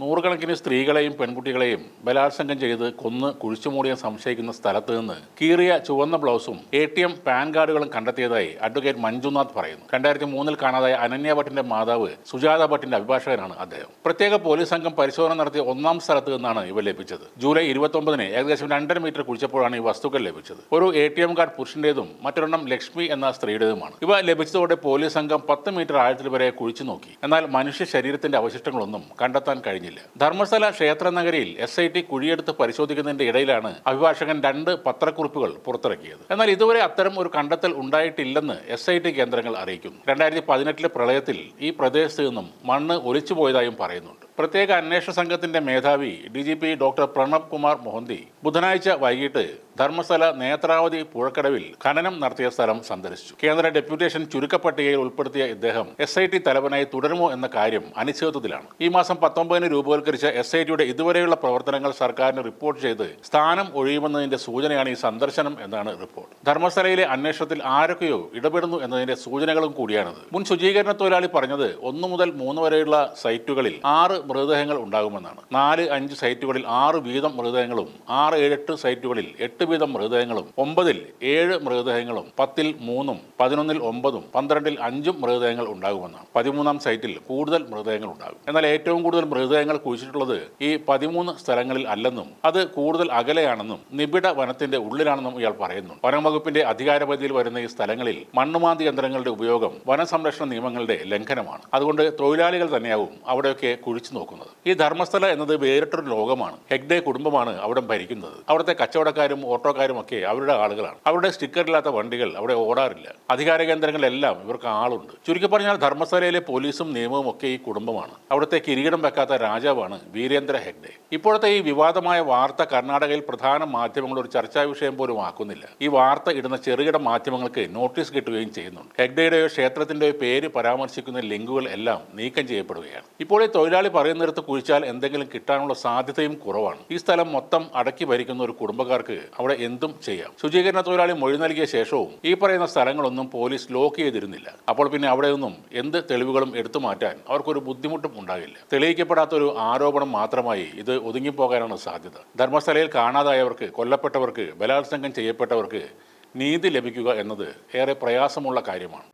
നൂറുകണക്കിന് സ്ത്രീകളെയും പെൺകുട്ടികളെയും ബലാത്സംഗം ചെയ്ത് കൊന്ന് കുഴിച്ചുമൂടിയ സംശയിക്കുന്ന സ്ഥലത്ത് നിന്ന് കീറിയ ചുവന്ന ബ്ലൗസും എ ടി എം പാൻ കാർഡുകളും കണ്ടെത്തിയതായി അഡ്വക്കേറ്റ് മഞ്ജുനാഥ് പറയുന്നു. രണ്ടായിരത്തി മൂന്നിൽ കാണാതായ അനന്യ ഭട്ടിന്റെ മാതാവ് സുജാത ഭട്ടിന്റെ അഭിഭാഷകനാണ് അദ്ദേഹം. പ്രത്യേക പോലീസ് സംഘം പരിശോധന നടത്തിയ ഒന്നാം സ്ഥലത്ത് നിന്നാണ് ഇവ ലഭിച്ചത്. ജൂലൈ ഇരുപത്തൊമ്പതിന് ഏകദേശം രണ്ടര മീറ്റർ കുഴിച്ചപ്പോഴാണ് ഈ വസ്തുക്കൾ ലഭിച്ചത്. ഒരു എ ടി എം കാർഡ് പുരുഷന്റേതും മറ്റൊരെണ്ണം ലക്ഷ്മി എന്ന സ്ത്രീയുടേതുമാണ്. ഇവ ലഭിച്ചതോടെ പോലീസ് സംഘം പത്ത് മീറ്റർ ആഴത്തിൽ വരെ കുഴിച്ചു നോക്കി. എന്നാൽ മനുഷ്യ ശരീരത്തിന്റെ അവശിഷ്ടങ്ങളൊന്നും കണ്ടെത്താൻ കഴിഞ്ഞില്ല ധർമ്മസ്ഥല ക്ഷേത്ര നഗരിയിൽ എസ് ഐ ടി കുഴിയെടുത്ത് പരിശോധിക്കുന്നതിന്റെ ഇടയിലാണ് അഭിഭാഷകൻ രണ്ട് പത്രക്കുറിപ്പുകൾ പുറത്തിറക്കിയത്. എന്നാൽ ഇതുവരെ അത്തരം ഒരു കണ്ടെത്തൽ ഉണ്ടായിട്ടില്ലെന്ന് എസ് ഐ ടി കേന്ദ്രങ്ങൾ അറിയിക്കുന്നു. രണ്ടായിരത്തി പതിനെട്ടിലെ പ്രളയത്തിൽ ഈ പ്രദേശത്ത് നിന്നും മണ്ണ് ഒലിച്ചു പോയതായും പറയുന്നുണ്ട്. പ്രത്യേക അന്വേഷണ സംഘത്തിന്റെ മേധാവി D G P doctor Pranab Kumar Mohanty ബുധനാഴ്ച വൈകിട്ട് ധർമ്മസ്ഥല നേത്രാവതി പുഴക്കടവിൽ ഖനനം നടത്തിയ സ്ഥലം സന്ദർശിച്ചു. കേന്ദ്ര ഡെപ്യൂട്ടേഷൻ ചുരുക്കപ്പട്ടികയിൽ ഉൾപ്പെടുത്തിയ ഇദ്ദേഹം എസ് ഐ ടി തലവനായി തുടരുമോ എന്ന കാര്യം അനിശ്ചിതത്വത്തിലാണ്. ഈ മാസം പത്തൊമ്പതിന് രൂപവൽക്കരിച്ച എസ് ഐ ടിയുടെ ഇതുവരെയുള്ള പ്രവർത്തനങ്ങൾ സർക്കാരിന് റിപ്പോർട്ട് ചെയ്ത് സ്ഥാനം ഒഴിയുമെന്നതിന്റെ സൂചനയാണ് ഈ സന്ദർശനം എന്നാണ് റിപ്പോർട്ട്. ധർമ്മസ്ഥലയിലെ അന്വേഷണത്തിൽ ആരൊക്കെയോ ഇടപെടുന്നു എന്നതിന്റെ സൂചനകളും കൂടിയാണിത്. മുൻ ശുചീകരണ തൊഴിലാളി പറഞ്ഞത് ഒന്നു മുതൽ മൂന്ന് വരെയുള്ള സൈറ്റുകളിൽ ആറ് മൃതദേഹങ്ങൾ ഉണ്ടാകുമെന്നാണ്. നാല് അഞ്ച് സൈറ്റുകളിൽ ആറ് വീതം മൃതദേഹങ്ങളും ആറ് ഏഴ് എട്ട് സൈറ്റുകളിൽ എട്ട് വീതം മൃതദേഹങ്ങളും ഒമ്പതിൽ ഏഴ് മൃതദേഹങ്ങളും പത്തിൽ മൂന്നും പതിനൊന്നിൽ ഒമ്പതും പന്ത്രണ്ടിൽ അഞ്ചും മൃതദേഹങ്ങൾ ഉണ്ടാകുമെന്നാണ്. പതിമൂന്നാം സൈറ്റിൽ കൂടുതൽ മൃതദേഹങ്ങൾ ഉണ്ടാകും. എന്നാൽ ഏറ്റവും കൂടുതൽ മൃതദേഹങ്ങൾ കുഴിച്ചിട്ടുള്ളത് ഈ പതിമൂന്ന് സ്ഥലങ്ങളിൽ അല്ലെന്നും അത് കൂടുതൽ അകലെയാണെന്നും നിബിഡ വനത്തിന്റെ ഉള്ളിലാണെന്നും ഇയാൾ പറയുന്നു വനം വകുപ്പിന്റെ അധികാരപരിധിയിൽ വരുന്ന ഈ സ്ഥലങ്ങളിൽ മണ്ണുമാന്തി യന്ത്രങ്ങളുടെ ഉപയോഗം വനസംരക്ഷണ നിയമങ്ങളുടെ ലംഘനമാണ്. അതുകൊണ്ട് തൊഴിലാളികൾ തന്നെയാവും അവിടെയൊക്കെ കുഴിച്ചു നോക്കുന്നത്. ഈ ധർമ്മസ്ഥല എന്നത് വേറിട്ടൊരു ലോകമാണ്. ഹെഗ്ഡേ കുടുംബമാണ് അവിടെ ഭരിക്കുന്നത്. അവിടുത്തെ കച്ചവടക്കാരും ഓട്ടോക്കാരും ഒക്കെ അവരുടെ ആളുകളാണ്. അവരുടെ സ്റ്റിക്കറില്ലാത്ത വണ്ടികൾ അവിടെ ഓടാറില്ല. അധികാര കേന്ദ്രങ്ങളെല്ലാം ഇവർക്ക് ആളുണ്ട്. ചുരുക്കി പറഞ്ഞാൽ ധർമ്മസ്ഥലയിലെ പോലീസും നിയമവും ഒക്കെ ഈ കുടുംബമാണ്. അവിടുത്തെ കിരീടം വെക്കാത്ത രാജാവാണ് വീരേന്ദ്ര ഹെഗ്ഡെ. ഇപ്പോഴത്തെ ഈ വിവാദമായ വാർത്ത കർണാടകയിൽ പ്രധാന മാധ്യമങ്ങൾ ഒരു ചർച്ചാ വിഷയം പോലും ആക്കുന്നില്ല. ഈ വാർത്ത ഇടുന്ന ചെറുകിട മാധ്യമങ്ങൾക്ക് നോട്ടീസ് കിട്ടുകയും ചെയ്യുന്നുണ്ട്. ഹെഗ്ഡെയുടെയോ ക്ഷേത്രത്തിന്റെയോ പേര് പരാമർശിക്കുന്ന ലിങ്കുകൾ എല്ലാം നീക്കം ചെയ്യപ്പെടുകയാണ്. ഇപ്പോൾ ഈ തൊഴിലാളി പറയുന്നിടത്ത് കുഴിച്ചാൽ എന്തെങ്കിലും കിട്ടാനുള്ള സാധ്യതയും കുറവാണ്. ഈ സ്ഥലം മൊത്തം അടക്കി ഭരിക്കുന്ന ഒരു കുടുംബക്കാർക്ക് അവിടെ എന്തും ചെയ്യാം. ശുചീകരണ തൊഴിലാളി മൊഴി നൽകിയ ശേഷവും ഈ പറയുന്ന സ്ഥലങ്ങളൊന്നും പോലീസ് ലോക്ക് ചെയ്തിരുന്നില്ല. അപ്പോൾ പിന്നെ അവിടെ നിന്നും എന്ത് തെളിവുകളും എടുത്തു മാറ്റാൻ അവർക്കൊരു ബുദ്ധിമുട്ടും ഉണ്ടാകില്ല. തെളിയിക്കപ്പെടാത്ത ഒരു ആരോപണം മാത്രമായി ഇത് ഒതുങ്ങിപ്പോകാനാണ് സാധ്യത. ധർമ്മസ്ഥലയിൽ കാണാതായവർക്ക് കൊല്ലപ്പെട്ടവർക്ക് ബലാത്സംഗം ചെയ്യപ്പെട്ടവർക്ക് നീതി ലഭിക്കുക എന്നത് ഏറെ പ്രയാസമുള്ള കാര്യമാണ്.